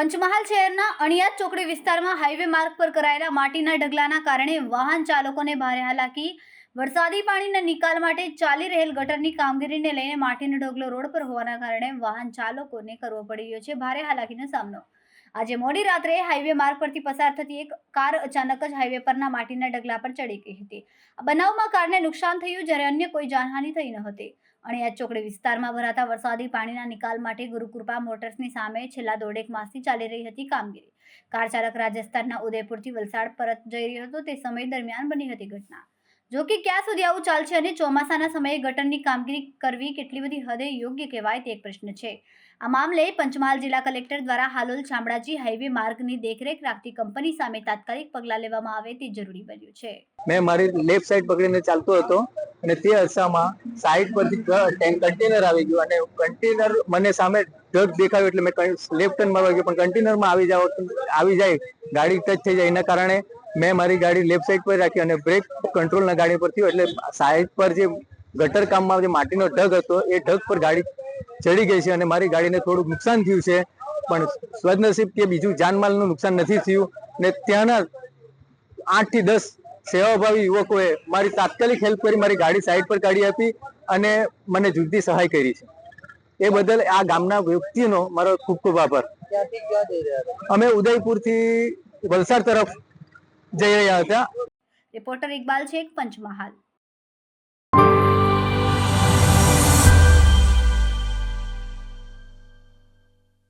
પંચમહાલ શહેરના અણિયાદ ચોકડી વિસ્તારમાં હાઈવે માર્ગ પર કરાયેલા માટીના ઢગલાના કારણે વાહન ચાલકોને ભારે હાલાકી. વરસાદી પાણીના નિકાલ માટે ચાલી રહેલ ગટરની કામગીરીને લઈને માટીનો ઢગલો રોડ પર હોવાના કારણે વાહન ચાલકોને કરવો પડી રહ્યો છે ભારે હાલાકીનો સામનો. આજે મોડી રાત્રે હાઈવે માર્ગ પરથી પસાર થતી એક કાર અચાનક જ હાઈવે પરના માટીના ઢગલા પર ચડી ગઈ હતી. બનાવમાં કારને નુકસાન થયું જ્યારે અન્ય કોઈ જાનહાનિ થઈ ન હતી. અણિયાદ ચોકડી વિસ્તારમાં ભરાતા વરસાદી પાણીના નિકાલ માટે ગુરુકૃપા મોટર્સની સામે છેલ્લા દોઢેક માસથી ચાલી રહી હતી કામગીરી. કાર ચાલક રાજસ્થાનના ઉદયપુરથી વલસાડ પરત જઈ રહ્યો હતો. તે સમય દરમિયાન બની હતી ઘટના. જો કે ક્યાં સુધી આવું ચાલશે અને ચોમાસાના સમયે ગટરની કામગીરી કરવી કેટલી બધી હદે યોગ્ય કહેવાય તે એક પ્રશ્ન છે. આ મામલે પંચમહાલ જિલ્લા કલેક્ટર દ્વારા હાલોલ શામળાજી હાઈવે માર્ગની દેખરેખ રાખતી કંપની સામે તાત્કાલિક પગલાં લેવામાં આવે તે જરૂરી બન્યું છે. મેં મારી લેફ્ટ સાઈડ પકડીને ચાલતો હતો. અને તે અરસામાં સાઈડ પરથી કન્ટેનર આવી ગયું અને કન્ટેનર મને સામે ઢગ દેખાયું એટલે મેં લેફ્ટ ટર્ન મારવા ગયો. પણ કન્ટેનરમાં આવી જાવ આવી જાય, ગાડી ટચ થઈ જાય. એના કારણે મેં મારી ગાડી લેફ્ટ સાઈડ પર રાખી અને બ્રેક કંટ્રોલના ગાડી પર થયું. એટલે સાઈડ પર જે ગટર કામમાં જે માટીનો ઢગ હતો, એ ઢગ પર ગાડી ચડી ગઈ છે અને મારી ગાડીને થોડું નુકસાન થયું છે. પણ સદનસીબ કે બીજું જાનમાલનું નુકસાન નથી થયું. ને ત્યાંના આઠથી દસ સેવાભાવી યુવકોએ મારી તાત્કાલિક હેલ્પ કરી મારી ગાડી સાઈડ પર કાઢી આપી અને મને જુદી સહાય કરી છે. એ બદલ આ ગામના વ્યક્તિનો મારો ખૂબ ખૂબ આભાર. અમે ઉદયપુરથી વલસાડ તરફ જઈ રહ્યા હતા. રિપોર્ટર ઇકબાલ શેખ પંચમહાલ.